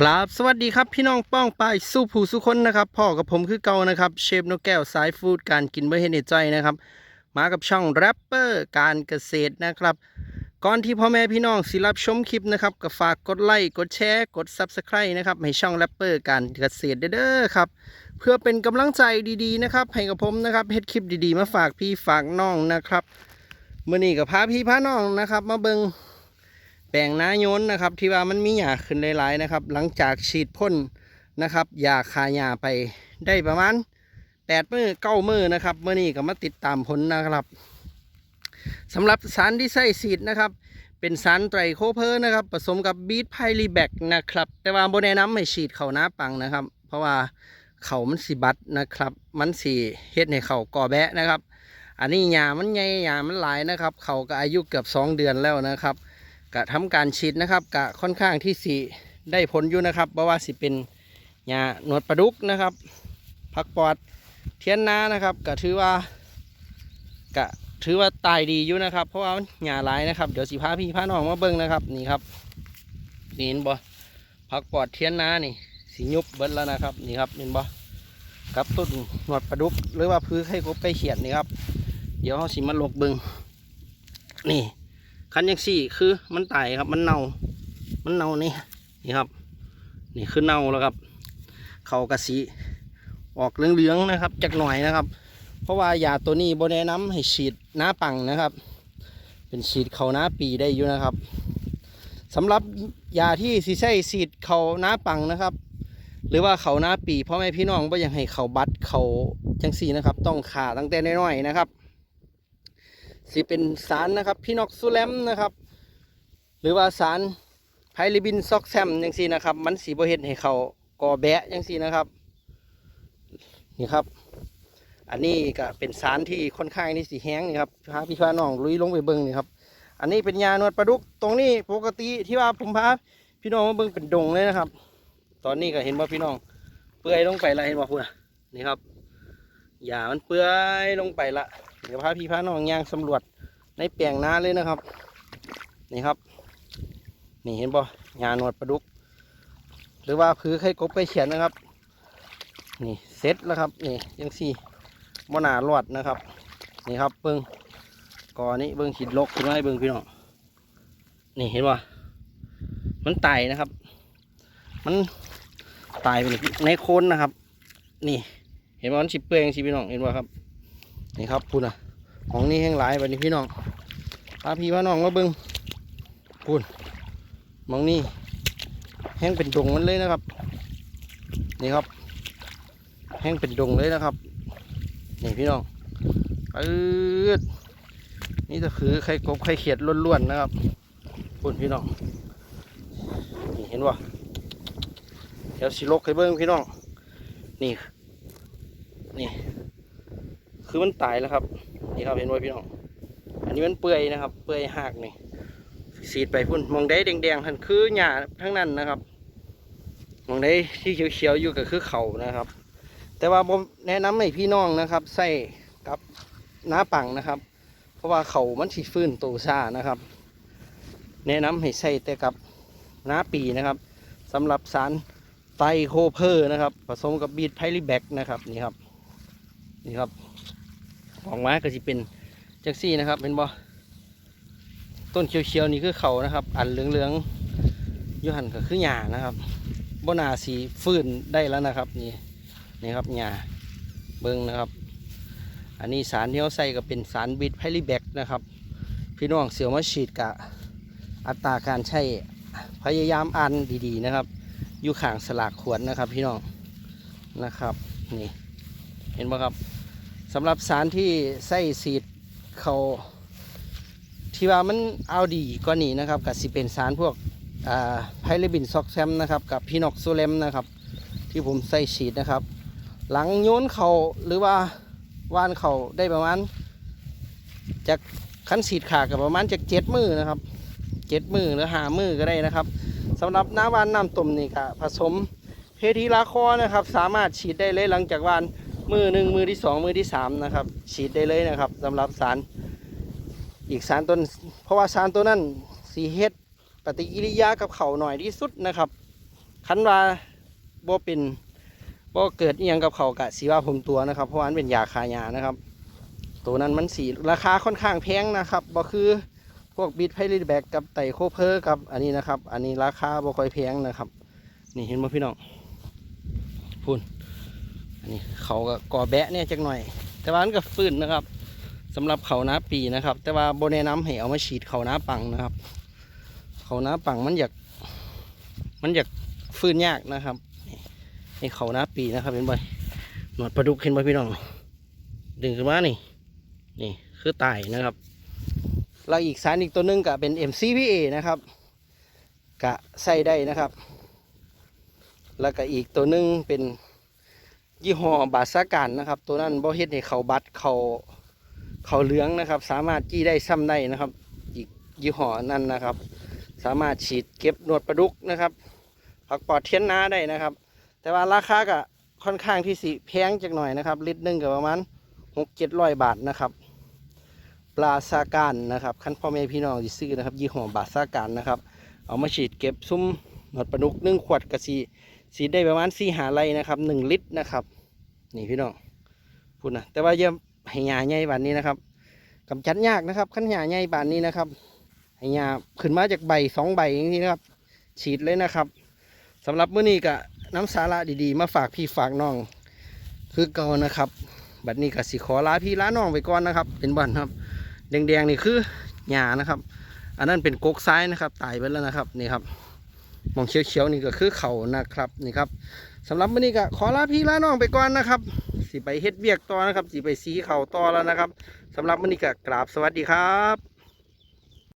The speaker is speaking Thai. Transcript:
ครับสวัสดีครับพี่น้องป้องปายสู้ผู้สุคนนะครับพ่อกับผมคือเก่านะครับเชฟนกแก้วสายฟูดการกินเพื่อให้ในใจนะครับมากับช่องแรปเปอร์การเกษตรนะครับ ก่อนที่พ่อแม่พี่น้องสิรับชมคลิปนะครับก็ฝากกดไลค์กดแชร์กด Subscribe นะครับให้ช่องแรปเปอร์การเกษตรเด้อครับเพื่อเป็นกำลังใจดีๆนะครับให้กับผมนะครับเฮ็ดคลิปดีๆ มาฝากพี่ฝากน้องนะครับมื่อนี้กับพาพี่พาน้องนะครับ มาเบิง ลงน้าโยนนะครับ ที่ว่ามันมีหญ้าขึ้นหลายๆนะครับ หลังจากฉีดพ่นนะครับยาคาหญ้าไปได้ประมาณแปดมือเก้ามือนะครับเมื่อนี้ก็มาติดตามผลนะครับสำหรับสารที่ใส่ฉีดนะครับ เป็นสารไตรโคเพอร์นะครับผสมกับบีทไพรีแบกนะครับ แต่ว่าโบแนะนำให้ฉีดเข่าหน้าปังนะครับ เพราะว่าเขามันสีบัดนะครับ มันสีเฮ็ดให้เขาก่อแบะนะครับ อันนี้หญ้ามันใหญ่หญ้ามันหลายนะครับ เขาก็อายุเกือบสองเดือนแล้วนะครับ กะทำการฉีดนะครับกะค่อนข้างที่สิได้ผลอยู่นะครับเพราะว่าสิเป็นยาหนวดปลาดุกนะครับผักปอดเทียนนานะครับกะถือว่ากะถือว่าตายดีอยู่นะครับ เพราะว่าหญ้าหลายนะครับ เดี๋ยวสิพาพี่พาน้องมาเบิ่งนะครับนี่ครับนี่เห็นบ่ผักปอดเทียนนานี่สียุบเบิดแล้วนะครับนี่ครับเห็นบ่กับต้นหนวดปลาดุกหรือว่าพื้นไข่กบไก่เขียดนี่ครับ เดี๋ยวเขาสิมาลกเบิ่งนี่ คันยังสี่คือมันตายครับ มันเน่า มันเน่านี่นี่ครับ นี่คือเน่าแล้วครับ เขากระสีออกเหลืองๆนะครับจากหน่อยนะครับ เพราะว่ายาตัวนี้โบแนะนำให้ฉีดหน้าปังนะครับ เป็นฉีดเขาหน้าปีได้อยู่นะครับสำหรับยาที่สีใช้ฉีดเขาหน้าปังนะครับ หรือว่าเขาหน้าปีพ่อแม่พี่น้องก็ยังให้เขาบัดเขาจังสีนะครับ ต้องขาตั้งแต่น้อยๆนะครับ สิเป็นสารนะครับพินอกซูแลมนะครับ หรือว่าสารไพลิบินซอกแซมยังสีนะครับ มันสีบเห็ดให้เขาก่อแบะยังสีนะครับนี่ครับ อันนี้ก็เป็นสารที่ค่อนข้างนี่สีแห้งนี่ครับพาพี่พาน้องลุยลงไปเบิ้งนี่ครับ อันนี้เป็นยานวดปลาดุกตรงนี้ปกติที่ว่าผมพาพี่น้องมาเบิ้งเป็นดงเลยนะครับ ตอนนี้ก็เห็นว่าพี่น้องเปื่อยลงไปละเห็นว่าคุณน่ะนี่ครับหญ้ามันเปื่อยลงไปละ เดี๋ยวพาพี่พาน้องย่างสำรวจในแปลงนาเลยนะครับ นี่ครับ นี่เห็นบ่หญ้าหนวดปลาดุก หรือว่าผือไข่กบไข่เขียนนะครับ นี่เซ็ตแล้วครับ นี่ยังสี่มนารอดนะครับ นี่ครับเบิ้งก่อนนี้เบิ้งขีดลกขึ้นมาให้เบิ้งพี่น้องนี่เห็นบ่มันไตายนะครับ มันตายไปในโคนนะครับ นี่ เห็นว่ามันสิเปื่อยงสิพี่น้องเห็นบ่ครับ นี่ครับพูดนะของนี่แห้งหลายวันนี้พี่น้องพาพี่พาน้องมาเบิ้งพูดมองนี่แห้งเป็นดงมันเลยนะครับ นี่ครับ แห้งเป็นดงเลยนะครับนี่พี่น้องปืดนี่จะคือไข่กบไข่เขียดล้วนๆนะครับพูดพี่น้องนี่เห็นว่าเดี๋ยวสิลกให้เบิ้งพี่น้อง นี่ นี่ คือมันตายแล้วครับ นี่ครับเห็นไหมพี่น้อง อันนี้มันเปื่อยนะครับ เปื่อยหักนี่สีดไปพุ่นมองได้แดงๆทันคือหญ้าทั้งนั้นนะครับ มองได้ที่เขียวๆอยู่ก็คือเขานะครับ แต่ว่าผมแนะนำให้พี่น้องนะครับ ใส่กับน้าปังนะครับ เพราะว่าเขามันสีฟื้นตัวซานะครับ แนะนำให้ใส่แต่กับน้าปีนะครับสำหรับสารไตรโคเพอร์นะครับ ผสมกับบีทไพลิแบกนะครับนี่ครับ นี่ครับขออกมาก็จะเป็นจักซี่นะครับเป็นบ่ต้นเขียวๆนี่คือเขานะครับ อันเหลืองๆยูหันก็คือหญ้านะครับบนาสีฟื้นได้แล้วนะครับนี่นี่ครับหญ้าเบิ้งนะครับ อันนี้สารที่เขาใส่ก็เป็นสารบิดไพลิแบกนะครับ พี่น้องเสียวมาฉีดกะอัตราการใช้พยายามอ่านดีๆนะครับ อยู่ข้างสลากขวดนะครับพี่น้องนะครับนี่เห็นไหมครับ สำหรับสารที่ใส่สีดเขาที่ว่ามันเอาดีกว่านี้นะครับกับสิเป็นสารพวกไพลบินซอกแซมนะครับกับพีนอกโซเลมนะครับ ที่ผมใส่ฉีดนะครับ หลังโยนเขาหรือว่าว่านเขาได้ประมาณจากขั้นสีดขากับประมาณจากเจ็ดมือนะครับเจ็ดมือหรือหามือก็ได้นะครับสำหรับน้ำวานน้ำต้มนี่ก็ผสมเพทีลาคอนะครับ สามารถฉีดได้เลยหลังจากว่าน มือหนึ่งมือที่สองมือที่สามนะครับ ฉีดได้เลยนะครับสำหรับสารอีกสารต้น เพราะว่าสารตัวนั้นสีเฮ็ดปฏิกิริยากับเขาหน่อยที่สุดนะครับ คันว่าบ่เป็นบ่เกิดอีหยังกับเขากะสีว่าผมตัวนะครับ เพราะว่ามันเป็นยาคายานะครับ ตัวนั้นมันสีราคาค่อนข้างแพงนะครับบ่คือพวกบิดไพลิแบกกับไตโคเพอร์กับอันนี้นะครับ อันนี้ราคาบ่ค่อยแพงนะครับ นี่เห็นไหมพี่น้องพูน นนี้เขาก็ก่อแบะเนี่ยจักหน่อย แต่ว่ามันก็ฟื้นนะครับสำหรับเขาน้าปีนะครับ แต่ว่าโบแนะนำให้เอามาฉีดเขาน้าปังนะครับ เขาน้าปังมันอยาก มันอยากฟื้นยากนะครับนี่นี่เขาน้าปีนะครับเห็นบ่อยหนวดปลาดุกเห็นบ่พี่น้องดึงขึ้นมานี่นี่คือไตนะครับแล้วอีกสารอีกตัวหนึงก็เป็น MCPA นะครับกะใส่ได้นะครับ แล้วก็อีกตัวหนึงเป็น ยี่ห้อบาสาการนะครับ ตัวนั้นบ่เฮ็ดให้เขาบัดเขาเขาเหลืองนะครับ สามารถจี้ได้ซ้ำได้นะครับ อีกยี่ห้อนั้นนะครับ สามารถฉีดเก็บหนวดปลาดุกนะครับผักปอดเทียนนาได้นะครับ แต่ว่าราคาก็ค่อนข้างที่สิแพงจักหน่อยนะครับลิตรนึงก็ประมาณหกเจ็ดร้อยบาทนะครับ ปลาซาการนะครับคันพ่อแม่พี่น้องที่ซื้อนะครับ ยี่ห้อบาซาการนะครับ เอามาฉีดเก็บซุ้มหนวดปลาดุกนึ่งขวดกระสี สีได้ประมาณสี่หาไรนะครับหนึ่งลิตรนะครับ นี่พี่น้องพูดนะแต่ว่าเยี่ยมให้ยาใหญ่บานนี้นะครับกำจัดยากนะครับขั้นยาใหญ่บานนี้นะครับให้ยาขึ้นมาจากใบสองใบอย่างนี้นะครับ ฉีดเลยนะครับสำหรับมื้อนี้ก็น้ำสาระดีๆ มาฝากพี่ฝากน้อง คือเก่านะครับบัดนี้ก็สิขอลาพี่ลาน้องไปก่อนนะครับ เป็นบันครับ แดงๆนี่คือหญ้านะครับ อันนั้นเป็นกกซ้ายนะครับตายไปแล้วนะครับนี่ครับ มองเขียวๆนี่ก็คือเขานะครับนี่ครับสำหรับวันนี้ก็ขอลาพี่ลาน้องไปก่อนนะครับสิไปเฮ็ดเวียกต่อนะครับสิไปสีเข่าต่อแล้วนะครับสำหรับวันนี้ก็กราบสวัสดีครับ